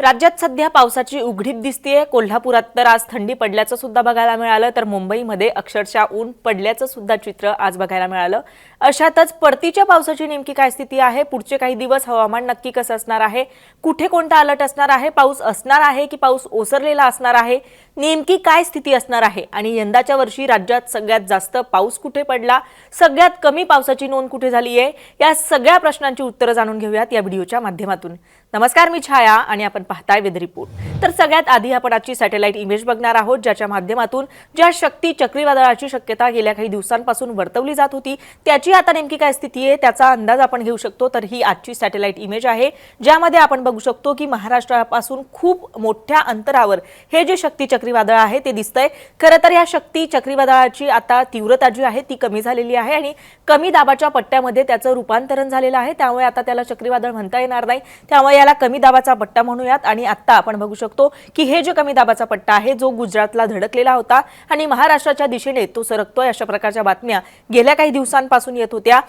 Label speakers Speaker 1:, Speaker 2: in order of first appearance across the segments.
Speaker 1: राज्यात सध्या पावसाची उघडीप दिसतीये. कोल्हापुरात तर आज थंडी पडल्याचं सुद्धा बघायला मिळालं. तर मुंबईमध्ये अक्षरशः ऊन पडल्याचं सुद्धा चित्र आज बघायला मिळालं. अशातच परतीच्या पावसाची नेमकी काय स्थिती आहे? पुढचे काही दिवस हवामान नक्की कसं असणार आहे? कुठे कोणता अलर्ट असणार आहे? पाऊस असणार आहे की पाऊस ओसरलेला असणार आहे? नेमकी काय स्थिती असणार आहे? आणि यंदाच्या वर्षी राज्यात सगळ्यात जास्त पाऊस कुठे पडला? सगळ्यात कमी पावसाची नोंद कुठे झाली आहे? या सगळ्या प्रश्नांची उत्तरं जाणून घेऊयात या व्हिडिओच्या माध्यमातून. नमस्कार मी छाया आणि आपण पाहताय वेद रिपोर्ट. तर सगळ्यात आधी आपण आजची सॅटेलाइट इमेज बघणार आहोत ज्याच्या माध्यमातून ज्या शक्ती चक्रीवादळाची शक्यता गेल्या काही दिवसांपासून वर्तवली जात होती त्याची आता नेमकी काय स्थिती आहे त्याचा अंदाज आपण घेऊ शकतो. तर ही आजची सॅटेलाइट इमेज आहे ज्यामध्ये आपण बघू शकतो की महाराष्ट्रापासून खूप मोठ्या अंतरावर हे जे शक्ती चक्रीवादळ आहे ते दिसतंय. खरं तर या शक्ती चक्रीवादळाची आता तीव्रता जी आहे ती कमी झालेली आहे आणि कमी दाबाच्या पट्ट्यामध्ये त्याचं रूपांतरण झालेलं आहे. त्यामुळे आता त्याला चक्रीवादळ म्हणता येणार नाही. त्यामुळे याला कमी दाबाचा पट्टा म्हणूयात आणि आता आपण बघू शकतो की हे जे कमी दाबाचा पट्टा आहे जो गुजरातला धडकलेला होता आणि महाराष्ट्राच्या दिशेने तो सरकतोय अशा प्रकारच्या बातम्या गेल्या काही दिवसांपासून येत होत्या.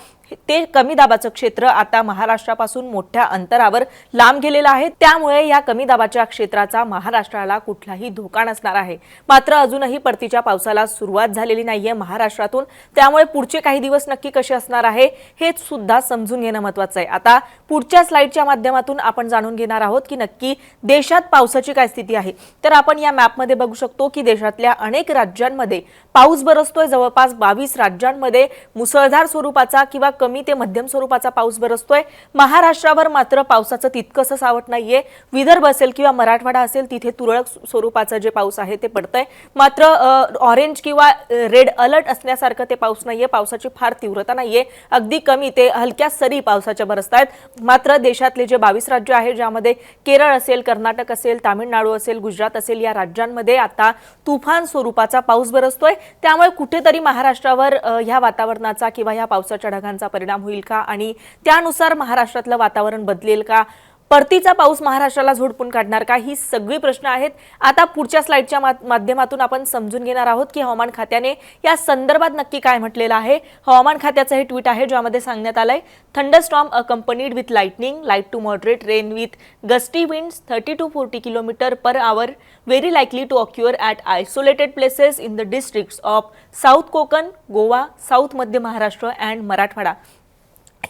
Speaker 1: ते कमी दाबाचं क्षेत्र आता महाराष्ट्रापासून मोठ्या अंतरावर लांब गेलेलं आहे. त्यामुळे या कमी दाबाच्या क्षेत्राचा महाराष्ट्राला कुठलाही धोका असणार आहे. मात्र अजूनही परतीच्या पावसाला सुरुवात झालेली नाहीये महाराष्ट्रातून. त्यामुळे पुढचे काही दिवस नक्की कसे असणार आहे हे सुद्धा समजून घेणं महत्वाचं आहे. आता पुढच्या स्लाइडच्या माध्यमातून आपण जाणून घेणार आहोत की नक्की देशात पावसाची काय स्थिती आहे. तर आपण या मॅपमध्ये बघू शकतो की देशातल्या अनेक राज्यांमध्ये पाऊस बरसतोय. जवळपास बावीस राज्यांमध्ये मुसळधार स्वरूपाचा किंवा कमी ते मध्यम स्वरूपाचा पाऊस बरसतोय. महाराष्ट्रावर मात्र पावसाचं तितकंसं सावट नाहीये. विदर्भ असेल किंवा मराठवाडा असेल तिथे तुरळक स्वरूपाचं जे पाऊस आहे ते पडतंय. मात्र ऑरेंज किंवा रेड अलर्ट असण्यासारखं ते पाऊस नाहीये. पावसाची फार तीव्रता नाहीये. अगदी कमी ते हलक्या सरी पावसाच्या बरसत आहेत मात्र देशातले जे बावीस राज्य आहे ज्यामध्ये केरळ असेल कर्नाटक असेल तामिळनाडू असेल गुजरात असेल या राज्यांमध्ये आता तुफान स्वरूपाचा पाऊस बरसतोय. त्यामुळे कुठेतरी महाराष्ट्रावर ह्या वातावरणाचा किंवा ह्या पावसाच्या ढगांचा परिणाम होईल का? आणि त्यानुसार महाराष्ट्रातलं वातावरण बदलेल का? परतीचा पाऊस महाराष्ट्राला झोडपून काढणार का? ही सगळी प्रश्न आहेत. आता पुढच्या स्लाइडच्या मा- माध्यमातून आपण समजून घेणार आहोत की हवामान खात्याने या संदर्भात नक्की काय म्हटलेलं आहे. हवामान खात्याचं हे ट्विट आहे ज्यामध्ये सांगण्यात आलंय thunderstorm accompanied with lightning light to moderate rain with gusty winds thirty to forty kilometre per hour very likely to occur at isolated places in the districts of south Konkan Goa south Madhya Maharashtra and Marathwada.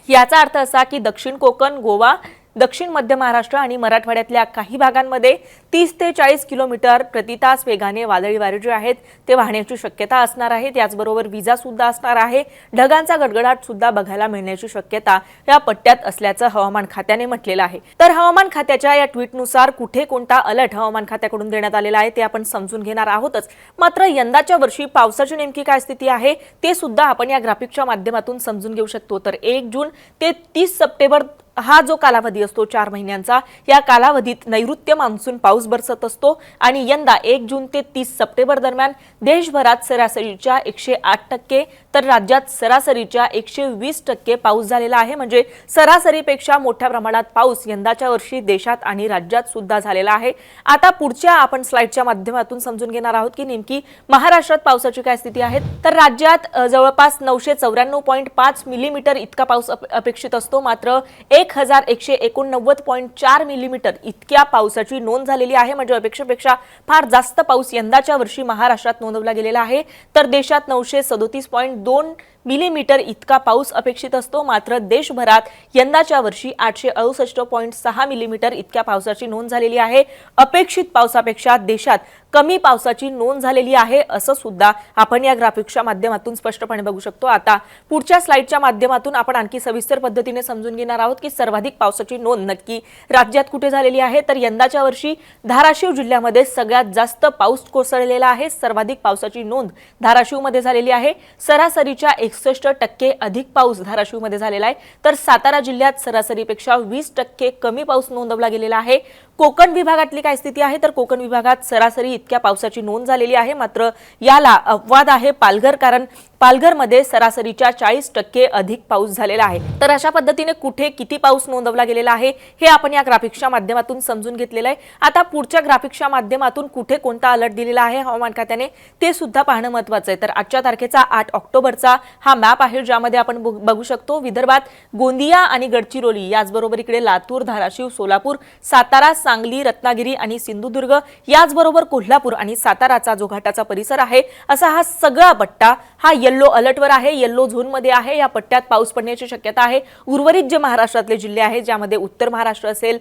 Speaker 1: याचा अर्थ असा की दक्षिण कोकण गोवा दक्षिण मध्य महाराष्ट्र आणि मराठवाड्यातल्या काही भागांमध्ये तीस ते चाळीस किलोमीटर प्रति तास वेगाने वादळी वारे जे आहेत ते वाहण्याची शक्यता असणार आहे. त्याचबरोबर विजा सुद्धा असणार आहे. ढगांचा गडगडाट सुद्धा बघायला मिळण्याची शक्यता या पट्ट्यात असल्याचं हवामान खात्याने म्हटलेलं आहे. तर हवामान खात्याच्या या ट्विटनुसार कुठे कोणता अलर्ट हवामान खात्याकडून देण्यात आलेला आहे ते आपण समजून घेणार आहोतच. मात्र यंदाच्या वर्षी पावसाची नेमकी काय स्थिती आहे ते सुद्धा आपण या ग्राफिकच्या माध्यमातून समजून घेऊ शकतो. तर एक जून ते तीस सप्टेंबर हा जो कालावधी असतो चार महिन्यांचा या कालावधीत नैऋत्य मान्सून पाऊस बरसत असतो आणि यंदा एक जून ते तीस सप्टेंबर दरम्यान देशभरात सरासरीच्या एकशे आठ टक्के तर राज्यात सरासरीच्या एकशे वीस टक्के पाऊस झालेला आहे. म्हणजे सरासरीपेक्षा मोठ्या प्रमाणात पाऊस यंदाच्या वर्षी देशात आणि राज्यात सुद्धा झालेला आहे. आता पुढच्या आपण स्लाइडच्या माध्यमातून समजून घेणार आहोत की नेमकी महाराष्ट्रात पावसाची काय स्थिती आहे. तर राज्यात जवळपास नऊशे चौऱ्याण्णव पॉईंट पाच मिलीमीटर इतका पाऊस अप- अपेक्षित असतो. मात्र एक हजार एकशे एकोणनव्वद पॉईंट चार मिलीमीटर इतक्या पावसाची नोंद झालेली आहे. म्हणजे अपेक्षेपेक्षा फार जास्त पाऊस यंदाच्या वर्षी महाराष्ट्रात नोंदवला गेलेला आहे. तर देशात नऊशे सदोतीस पॉईंट दोन मिलीमीटर इतका पाऊस अपेक्षित असतो. मात्र देशभरात यंदाच्या वर्षी आठशे अडुसष्ट पॉईंट सहा मिलीमीटर इतक्या पावसाची नोंद झालेली आहे. अपेक्षित पावसापेक्षा देशात कमी पावसाची नोंद झालेली आहे असं सुद्धा आपण या ग्राफिक्सच्या माध्यमातून स्पष्टपणे बघू शकतो. आता पुढच्या स्लाइडच्या माध्यमातून आपण आणखी सविस्तर पद्धतीने समजून घेणार आहोत की सर्वाधिक पावसाची नोंद नक्की राज्यात कुठे झालेली आहे. तर यंदाच्या वर्षी धाराशिव जिल्ह्यामध्ये सगळ्यात जास्त पाऊस कोसळलेला आहे. सर्वाधिक पावसाची नोंद धाराशिवमध्ये झालेली आहे. सरासरीच्या एक एकसष्ट टक्के अधिक पाऊस धाराशिवमध्ये झालेला आहे. तर सातारा जिल्ह्यात सरासरीपेक्षा वीस टक्के कमी पाऊस नोंदवला गेलेला आहे. कोकण विभागातली काय स्थिती आहे? तर कोकण विभागात सरासरी इतक्या पावसाची नोंद झालेली आहे. मात्र याला अपवाद आहे पालघर कारण पालघरमध्ये सरासरीच्या चाळीस टक्के अधिक पाऊस झालेला आहे. तर अशा पद्धतीने कुठे किती पाऊस नोंदवला गेलेला आहे हे आपण या ग्राफिक्सच्या माध्यमातून समजून घेतलेलं आहे. आता पुढच्या ग्राफिक्सच्या माध्यमातून कुठे कोणता अलर्ट दिलेला आहे हवामान खात्याने ते सुद्धा पाहणं महत्वाचं आहे. तर आजच्या तारखेचा आठ ऑक्टोबरचा हा मॅप आहे ज्यामध्ये आपण बघ- बघू शकतो विदर्भात गोंदिया आणि गडचिरोली याचबरोबर इकडे लातूर धाराशिव सोलापूर सातारा सांगली रत्नागिरी आणि सिंधुदुर्ग याचबरोबर कोल्हापूर आणि साताराचा जो घाटाचा परिसर आहे असा हा सगळा पट्टा हा येल्लो अलर्टवर आहे येल्लो झोनमध्ये आहे. या पट्ट्यात पाऊस पडण्याची शक्यता आहे. उर्वरित जे महाराष्ट्रातले जिल्हे आहेत ज्यामध्ये उत्तर महाराष्ट्र असेल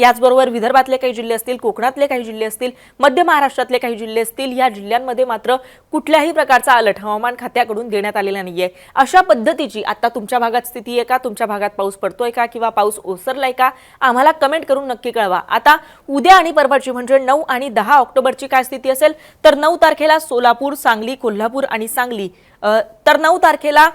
Speaker 1: याचबरोबर विदर्भातले काही जिल्हे असतील कोकणातले काही जिल्हे असतील मध्य महाराष्ट्रातले काही जिल्हे असतील या जिल्ह्यांमध्ये मात्र कुठल्याही प्रकारचा अलर्ट हवामान खात्याकडून देण्यात आलेला नाहीये. अशा पद्धतीची आता तुमच्या भागात स्थिती आहे का? तुमच्या भागात पाऊस पडतोय का? किंवा पाऊस ओसरलाय का? आम्हाला कमेंट करून नक्की कळवा. आता उद्या आणि परवाची म्हणजे नऊ आणि दहा ऑक्टोबरची काय स्थिती असेल? तर नऊ तारखेला सोलापूर सांगली कोल्हापूर आणि सांगली. तर नऊ तारखेला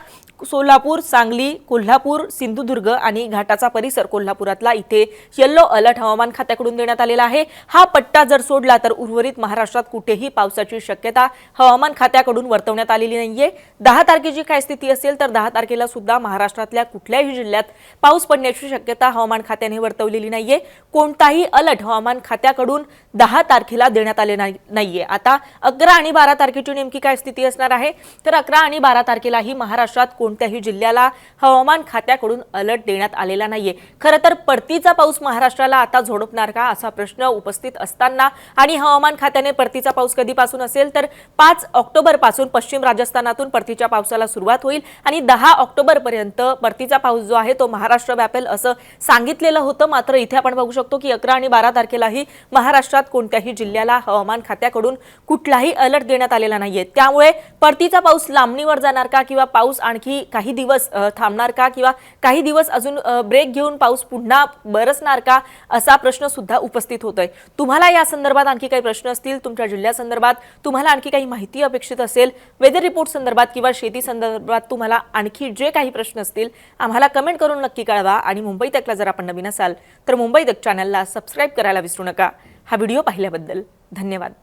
Speaker 1: सोलापूर सांगली कोल्हापूर सिंधुदुर्ग आणि घाटाचा परिसर कोल्हापुरातला. इथे येल्लो अलर्ट हवामान खात्याकडून देण्यात आलेला आहे. हा पट्टा जर सोडला तर उर्वरित महाराष्ट्रात कुठेही पावसाची शक्यता हवामान खात्याकडून वर्तवण्यात आलेली नाहीये. दहा तारखेची काय स्थिती असेल तर दहा तारखेला सुद्धा महाराष्ट्रातल्या कुठल्याही जिल्ह्यात पाऊस पडण्याची शक्यता हवामान खात्याने वर्तवलेली नाहीये. कोणताही अलर्ट हवामान खात्याकडून दहा तारखेला देण्यात आले नाही- नाहीये. आता अकरा आणि बारा तारखेची नेमकी काय स्थिती असणार आहे? तर अकरा आणि बारा तारखेलाही महाराष्ट्रात कोण कोणत्याही जिल्ह्याला हवामान खात्याकडून अलर्ट देण्यात आलेला नाहीये. खरं तर परतीचा पाऊस महाराष्ट्राला आता झोडपणार का असा प्रश्न उपस्थित असताना आणि हवामान खात्याने परतीचा पाऊस कधीपासून असेल तर पाच ऑक्टोबरपासून पश्चिम राजस्थानातून परतीच्या पावसाला सुरुवात होईल आणि दहा ऑक्टोबर पर्यंत परतीचा पाऊस जो आहे तो महाराष्ट्र व्यापेल असं सांगितलेलं होतं. मात्र इथे आपण बघू शकतो की अकरा आणि बारा तारखेलाही महाराष्ट्रात कोणत्याही जिल्ह्याला हवामान खात्याकडून कुठलाही अलर्ट देण्यात आलेला नाहीये. त्यामुळे परतीचा पाऊस लांबणीवर जाणार का किंवा पाऊस आणखी काही दिवस थांबणार का? किंवा काही दिवस अजून ब्रेक घेऊन पाऊस पुन्हा बरसणार का? असा प्रश्न सुद्धा उपस्थित होतोय. तुम्हाला या संदर्भात आणखी काही प्रश्न असतील तुमच्या जिल्ह्यासंदर्भात तुम्हाला आणखी काही माहिती अपेक्षित असेल वेदर रिपोर्ट संदर्भात किंवा शेती संदर्भात तुम्हाला आणखी जे काही प्रश्न असतील आम्हाला कमेंट करून नक्की कळवा. आणि मुंबई तकला जर आपण नवीन असाल तर मुंबई तक चॅनलला सबस्क्राईब करायला विसरू नका. हा व्हिडिओ पाहिल्याबद्दल धन्यवाद.